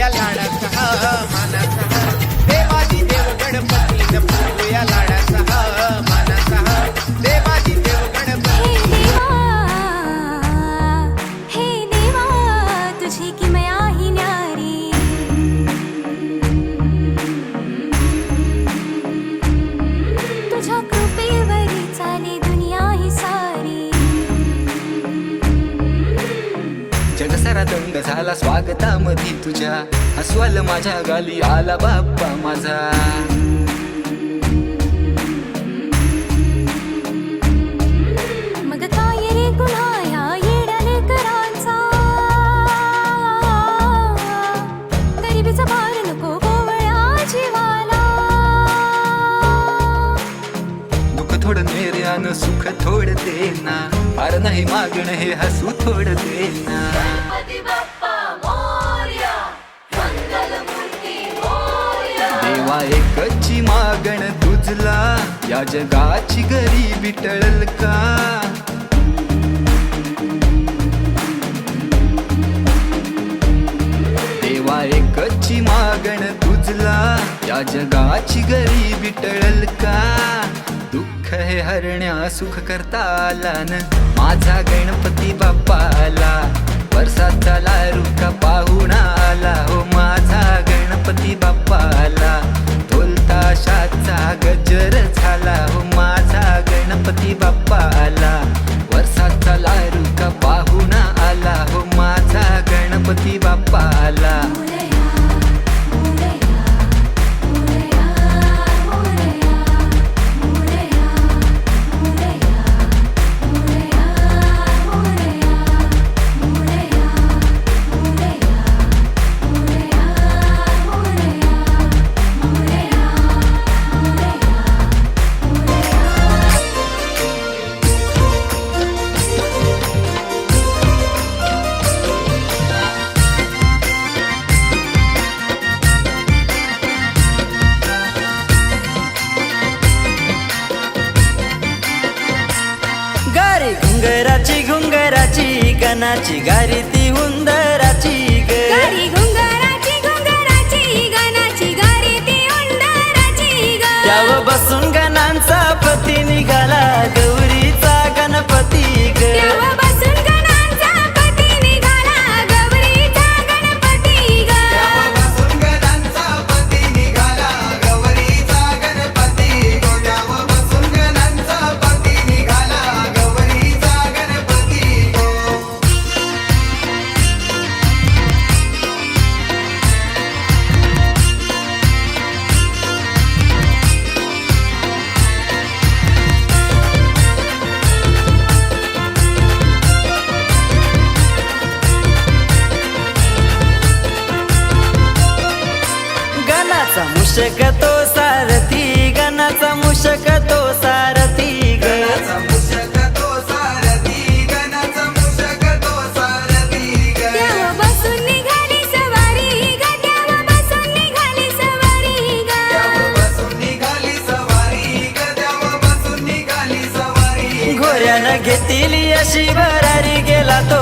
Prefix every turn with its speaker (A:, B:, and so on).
A: या लाडाचा जरा दंग झाला स्वागतामध्ये तुझ्या. अस्वल माझ्या गाली आला बाप्पा माझा. थोडं निर्यान सुख थोडं दे ना. फार नाही मागणं हे हसू थोडं दे ना. देवा एकची मागण तुझला या जगाची गरीबी टळल का? देवा एकची मागण तुझला या जगाची गरीबी टळल का? दुःख हे हरण्या सुख करता आला न माझा गणपती बाप्पाला वर्षात झाला रुका पाहुणा आला हो माझा गणपती बाप्पाला. आला
B: घुंगराची घुंगराची गणाची गारी ती
C: गारी गारी उंदराची ग.
B: त्याव बसून गणांचा पती निघाला गणाचा मुशक तो सारथी गणाचा मुशक तो सारथी ग.
C: तेव्हा बसून निघाली सवारी ग तेव्हा बसून निघाली सवारी ग.
B: घोऱ्यानं घेतली अशी भरारी गेला तो